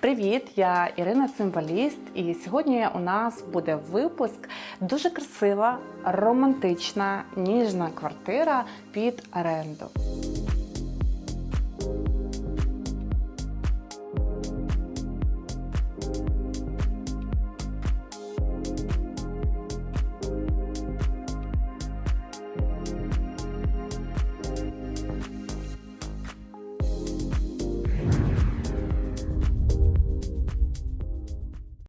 Привіт, я Ірина Цимбаліст, і сьогодні у нас буде випуск дуже красива, романтична, ніжна квартира під оренду.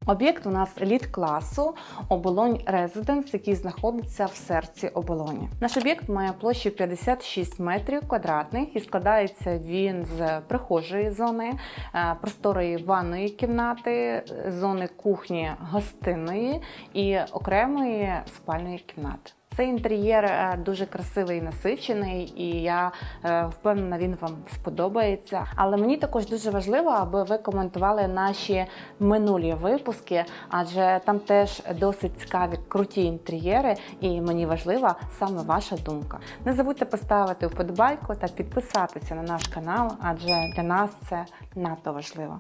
Об'єкт у нас еліт класу Оболонь Резиденс, який знаходиться в серці оболоні. Наш об'єкт має площу 56 метрів квадратних і складається він з прихожої зони, е, просторої ванної кімнати, зони кухні гостиної і окремої спальної кімнати. Цей інтер'єр е, дуже красивий і насичений, і я е, впевнена, він вам сподобається. Але мені також дуже важливо, аби ви коментували наші минулі випуски, адже там теж досить цікаві круті інтер'єри, і мені важлива саме ваша думка. Не забудьте поставити вподобайку та підписатися на наш канал, адже для нас це надто важливо.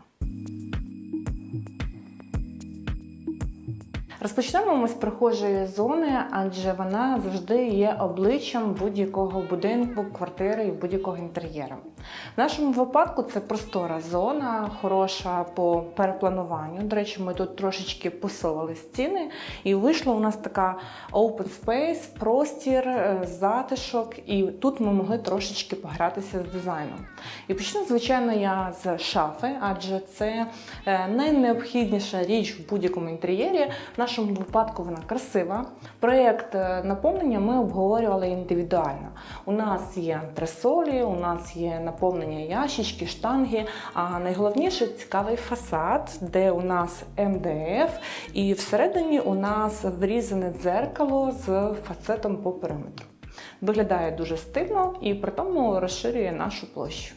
Розпочнемо ми з прихожої зони, адже вона завжди є обличчям будь-якого будинку, квартири і будь-якого інтер'єру. В нашому випадку це простора зона, хороша по переплануванню. До речі, ми тут трошечки посилили стіни, і вийшла у нас така open space, простір, е, затишок, і тут ми могли трошечки погратися з дизайном. І почну, звичайно, я з шафи, адже це е, найнеобхідніша річ в будь-якому інтер'єрі. Нашому випадку вона красива. Проєкт е, наповнення ми обговорювали індивідуально. У нас є антресолі, у нас є наповнення ящички, штанги. А найголовніше цікавий фасад, де у нас МДФ, і всередині у нас врізане дзеркало з фасетом по периметру. Виглядає дуже стильно і при тому розширює нашу площу.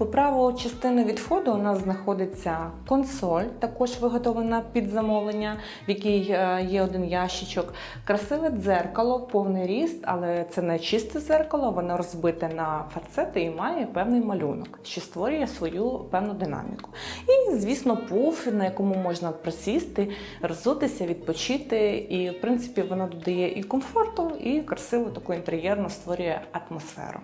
По праву частини від входу у нас знаходиться консоль, також виготовлена під замовлення, в якій е, є один ящичок. Красиве дзеркало, повний ріст, але це не чисте дзеркало, воно розбите на фацети і має певний малюнок, що створює свою певну динаміку. І, звісно, пуф, на якому можна присісти, роззутися, відпочити. І, в принципі, воно додає і комфорту, і красиву таку інтер'єрну створює атмосферу.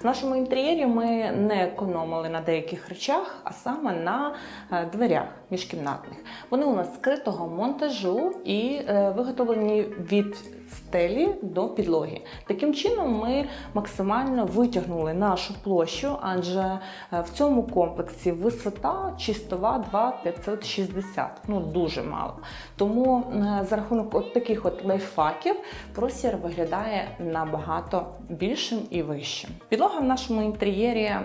В нашому інтер'єрі ми не економили на деяких речах, а саме на е, дверях міжкімнатних. Вони у нас скритого монтажу і е, виготовлені від стелі до підлоги. Таким чином, ми максимально витягнули нашу площу, адже е, в цьому комплексі висота чистова 2,560. Ну дуже мало. Тому е, за рахунок от таких от лайфхаків простір виглядає набагато більшим і вищим. Підлога в нашому інтер'єрі е,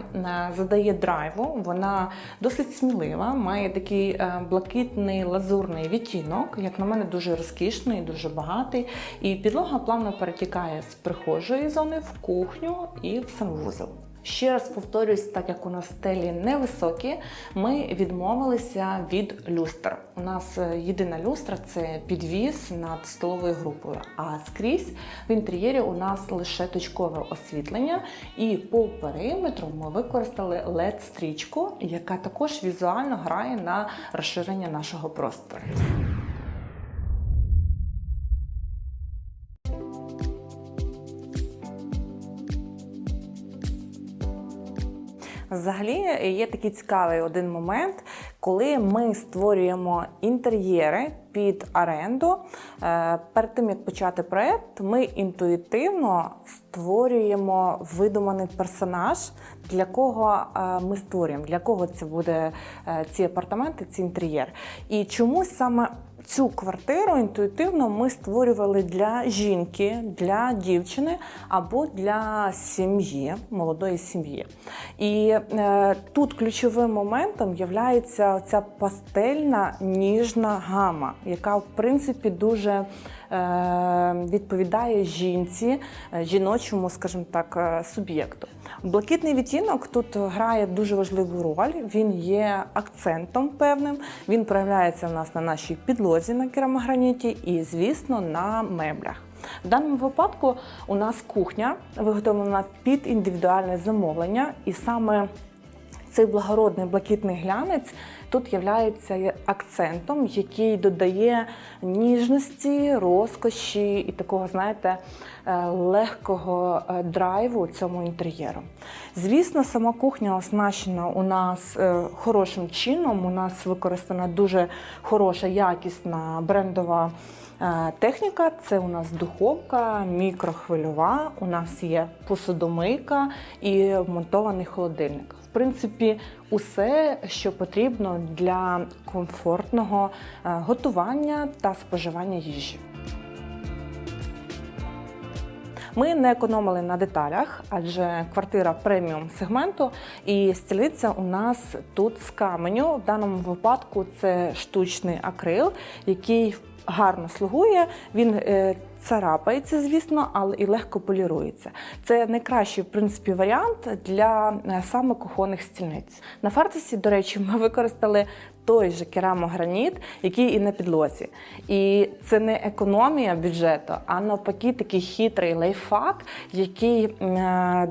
задає драйву, вона досить смілива, має такий блакитний лазурний відтінок, як на мене, дуже розкішний, дуже багатий. І підлога плавно перетікає з прихожої зони в кухню і в санвузол. Ще раз повторюсь, так як у нас стелі невисокі, ми відмовилися від люстр. У нас е, єдина люстра це підвіс над столовою групою. А скрізь в інтер'єрі у нас лише точкове освітлення, і по периметру ми використали led стрічку яка також візуально грає на розширення нашого простору. Взагалі є такий цікавий один момент, коли ми створюємо інтер'єри під оренду. е, Перед тим як почати проект, ми інтуїтивно створюємо видуманий персонаж, для кого е, ми створюємо, для кого це буде е, ці апартаменти, ці інтер'єр. І чомусь саме цю квартиру інтуїтивно ми створювали для жінки, для дівчини або для сім'ї, молодої сім'ї. І е, тут ключовим моментом є ця пастельна ніжна гама, яка в принципі дуже відповідає жінці, е, жіночому, скажімо так, е, суб'єкту. Блакитний відтінок тут грає дуже важливу роль. Він є акцентом певним. Він проявляється в нас на нашій підлозі на керамограніті і, звісно, на меблях. В даному випадку у нас кухня виготовлена під індивідуальне замовлення, і саме цей благородний блакитний глянець тут є акцентом, який додає ніжності, розкоші і такого, знаєте, е, легкого е, драйву цьому інтер'єру. Звісно, сама кухня оснащена у нас е, хорошим чином. У нас використана дуже хороша, якісна брендова. Техніка це у нас духовка, мікрохвильова, у нас є посудомийка і вмонтований холодильник В принципі усе, що потрібно для комфортного е, готування та споживання їжі. Ми не економили на деталях, адже квартира преміум сегменту, і стілиця у нас тут з каменю. В даному випадку це штучний акрил, який гарно слугує. Він е, царапається, звісно, але і легко полірується. Це найкращий в принципі варіант для е, саме кухонних стільниць. На фартусі, до речі, ми використали той же керамограніт, який і на підлозі. І це не економія бюджету, а навпаки, такий хитрий лайфхак, який, е,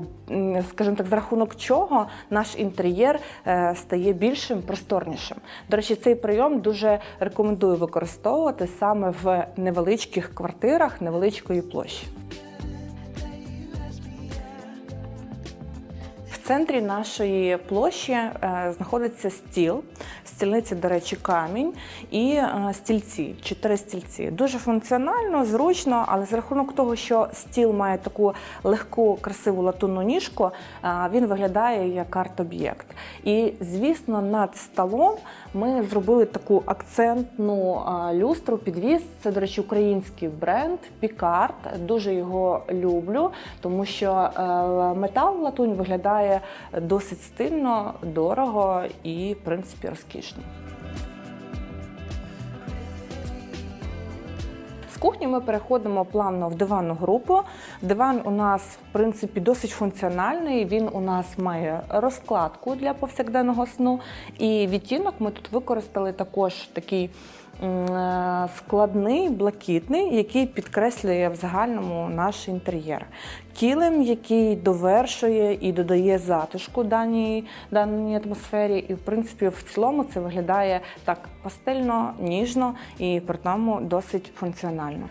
скажімо так, за рахунок чого наш інтер'єр е, стає більшим, просторнішим. До речі, цей прийом дуже рекомендую використовувати саме в невеличких квартирах невеличкої площі. В центрі нашої площі е, знаходиться стіл. Стільниці, до речі, камінь і е, стільці, чотири стільці. Дуже функціонально, зручно, але з рахунок того, що стіл має таку легку, красиву латунну ніжку, е, він виглядає як арт-об'єкт. І, звісно, над столом ми зробили таку акцентну люстру, підвіз. Це, до речі, український бренд Пікарт. Дуже його люблю, тому що метал латунь виглядає досить стильно, дорого і, в принципі, розкішно. Кухні ми переходимо плавно в диванну групу. Диван у нас, в принципі, досить функціональний. Він у нас має розкладку для повсякденного сну. І відтінок ми тут використали також такий. Е, складний, блакитний, який підкреслює в загальному наш інтер'єр. Кілем, який довершує і додає затишку даній даній атмосфері. І, в принципі, в цілому це виглядає так пастельно, ніжно і при тому досить функціонально.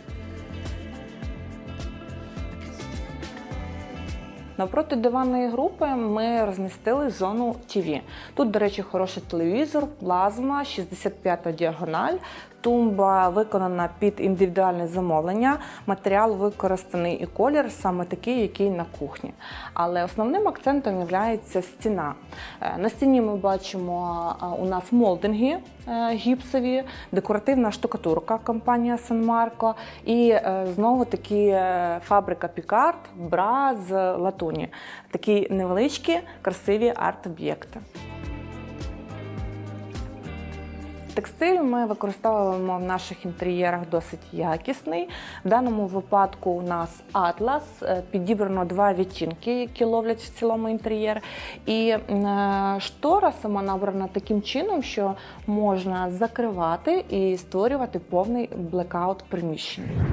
Навпроти диванної групи ми розмістили зону ТВ. Тут, до речі, хороший телевізор, плазма, 65 діагональ, Тумба виконана під індивідуальне замовлення. Матеріал використаний і колір саме такий, який на кухні. Але основним акцентом є стіна. Е, на стіні ми бачимо е, у нас молдинги е, гіпсові, декоративна штукатурка компанія Сан Марко і знову таки фабрика Пікард, бра з латуні. Такі невеличкі, красиві арт-об'єкти. Текстиль ми використовуємо в наших інтер'єрах досить якісний. В даному випадку у нас атлас, е, підібрано два відтінки, які ловлять в цілому інтер'єр. І е, штора сама набрана таким чином, що можна закривати і створювати повний блекаут приміщення.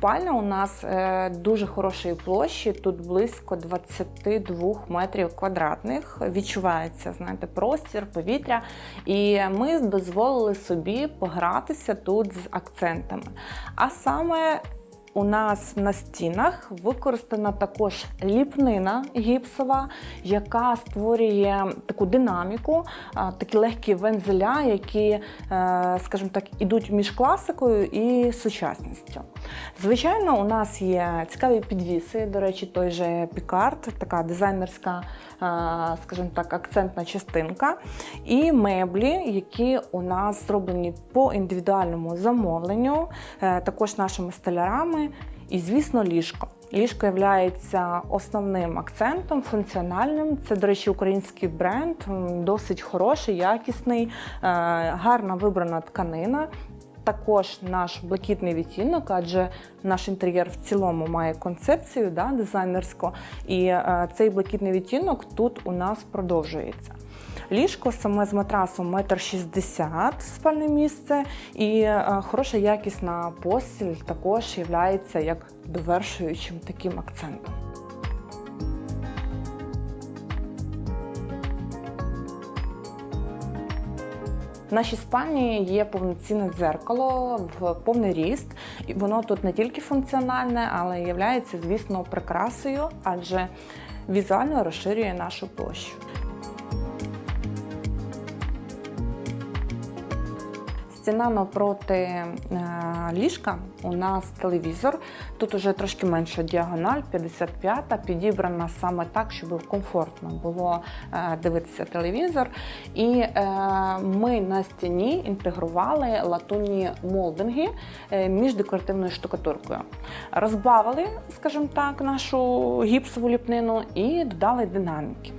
Спальня у нас е, дуже хорошої площі, тут близько 22 метрів квадратних. Відчувається, знаєте, простір, повітря. І ми дозволили собі погратися тут з акцентами. А саме у нас на стінах використана також ліпнина гіпсова, яка створює таку динаміку, такі легкі вензеля, які, е, скажімо так, ідуть між класикою і сучасністю. Звичайно, у нас є цікаві підвіси, до речі, той же Пікард, така дизайнерська, скажімо так, акцентна частинка. І меблі, які у нас зроблені по індивідуальному замовленню, е, також нашими столярами. І, звісно, ліжко. Ліжко є основним акцентом, функціональним. Це, до речі, український бренд, досить хороший, якісний, е, гарна вибрана тканина. Також наш блакитний відтінок, адже наш інтер'єр в цілому має концепцію да, дизайнерську, і е, цей блакитний відтінок тут у нас продовжується. Ліжко саме з матрасом 1,60 м спальне місце, і е, хороша якісна постіль також є як довершуючим таким акцентом. В нашій спальні є повноцінне дзеркало в повний ріст, і воно тут не тільки функціональне, але є, звісно, прикрасою, адже візуально розширює нашу площу. Стіна навпроти е, ліжка у нас телевізор. Тут уже трошки менша діагональ, 55-та, підібрана саме так, щоб комфортно було е, дивитися телевізор. І е, ми на стіні інтегрували латунні молдинги між декоративною штукатуркою. Розбавили, скажімо так, нашу гіпсову ліпнину і додали динаміки.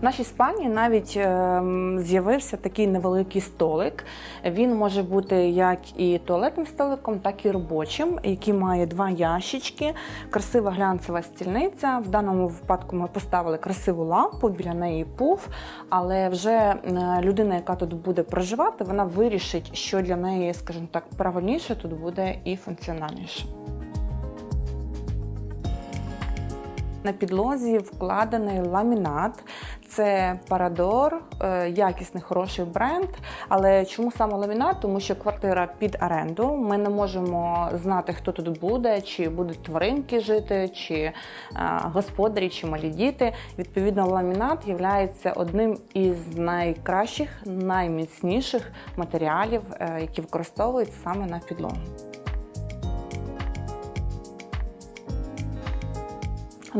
В нашій спальні навіть ем, з'явився такий невеликий столик. Він може бути як і туалетним столиком, так і робочим, який має два ящички, красива глянцева стільниця. В даному випадку ми поставили красиву лампу, біля неї пуф, але вже е, людина, яка тут буде проживати, вона вирішить, що для неї, скажімо так, правильніше тут буде і функціональніше. На підлозі вкладений ламінат. Це Парадор, е, якісний хороший бренд. Але чому саме ламінат? Тому що квартира під оренду. Ми не можемо знати, хто тут буде, чи будуть тваринки жити, чи е, господарі, чи малі діти. Відповідно, ламінат є одним із найкращих, найміцніших матеріалів, е, які використовують саме на підлогу.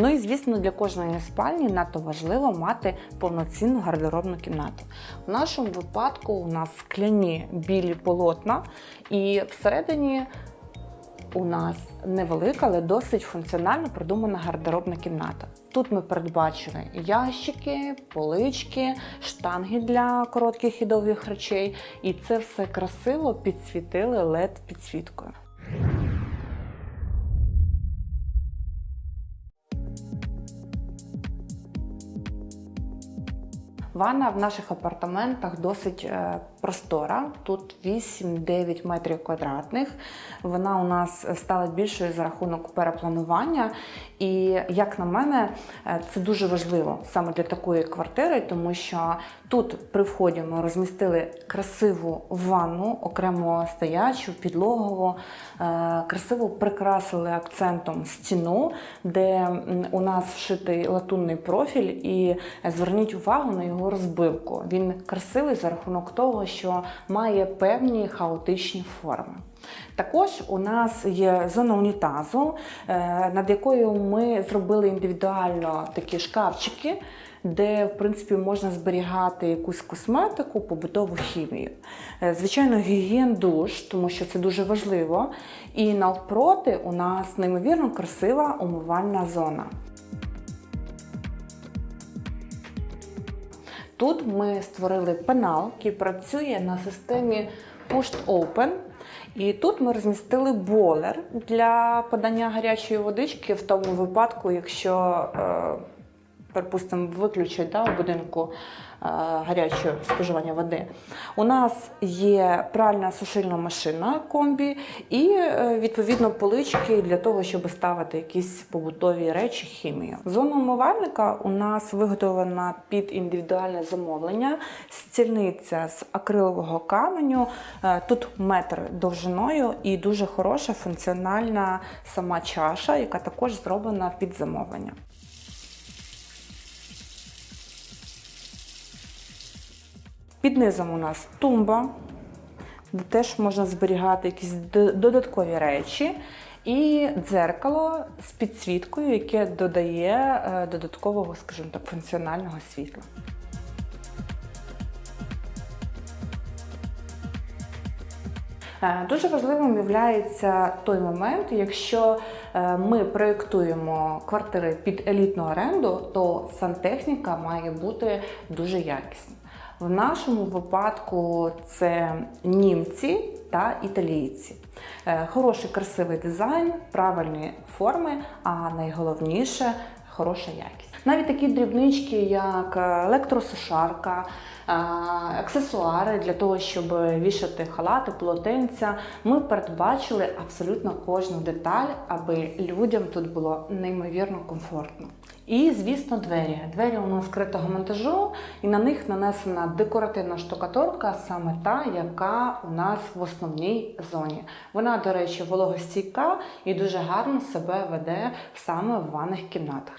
Ну і звісно, для кожної спальні надто важливо мати повноцінну гардеробну кімнату. В нашому випадку у нас скляні білі полотна, і всередині у нас невелика, але досить функціонально продумана гардеробна кімната. Тут ми передбачили ящики, полички, штанги для коротких і речей, і це все красиво підсвітили led підсвіткою. Ванна в наших апартаментах досить е, простора. Тут 8-9 метрів квадратних. Вона у нас стала більшою за рахунок перепланування. І, як на мене, е, це дуже важливо саме для такої квартири, тому що тут при вході ми розмістили красиву ванну, окремо стоячу, підлогову, е, красиво прикрасили акцентом стіну, де у нас вшитий латунний профіль, і зверніть увагу на його розбивку. Він красивий за рахунок того, що має певні хаотичні форми. Також у нас є зона унітазу, е, над якою ми зробили індивідуально такі шкафчики, де в принципі можна зберігати якусь косметику, побутову хімію. Е, звичайно, гігієн душ, тому що це дуже важливо. І навпроти у нас неймовірно красива умивальна зона. Тут ми створили пенал, який працює на системі Pushed Open. І тут ми розмістили бойлер для подання гарячої водички в тому випадку, якщо, е, припустимо, виключать да, у будинку Е, гарячого споживання води. У нас є пральна сушильна машина комбі і, е, відповідно, полички для того, щоб ставити якісь побутові речі, хімію. Зона умивальника у нас виготовлена під індивідуальне замовлення, стільниця з акрилового каменю. Е, тут метр довжиною і дуже хороша функціональна сама чаша, яка також зроблена під замовлення. Під низом у нас тумба, де теж можна зберігати якісь додаткові речі. І дзеркало з підсвіткою, яке додає е, додаткового, скажімо так, функціонального світла. Е, дуже важливим є той момент, якщо е, ми проєктуємо квартири під елітну оренду, то сантехніка має бути дуже якісна. В нашому випадку це німці та італійці. Е, Хороший красивий дизайн, правильні форми, а найголовніше хороша якість. Навіть такі дрібнички, як електросушарка, аксесуари для того, щоб вішати халати, полотенця, ми передбачили абсолютно кожну деталь, аби людям тут було неймовірно комфортно. І, звісно, двері. Двері у нас скритого монтажу, і на них нанесена декоративна штукатурка, саме та, яка у нас в основній зоні. Вона, до речі, вологостійка і дуже гарно себе веде саме в ванних кімнатах.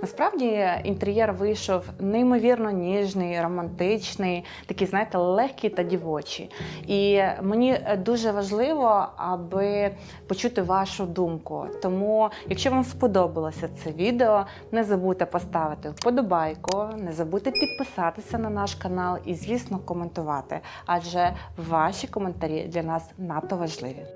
Насправді інтер'єр вийшов неймовірно ніжний, романтичний, такий, знаєте, легкий та дівочий. І мені дуже важливо, аби почути вашу думку. Тому, якщо вам сподобалося це відео, не забудьте поставити вподобайку, не забудьте підписатися на наш канал і, звісно, коментувати, адже ваші коментарі для нас надто важливі.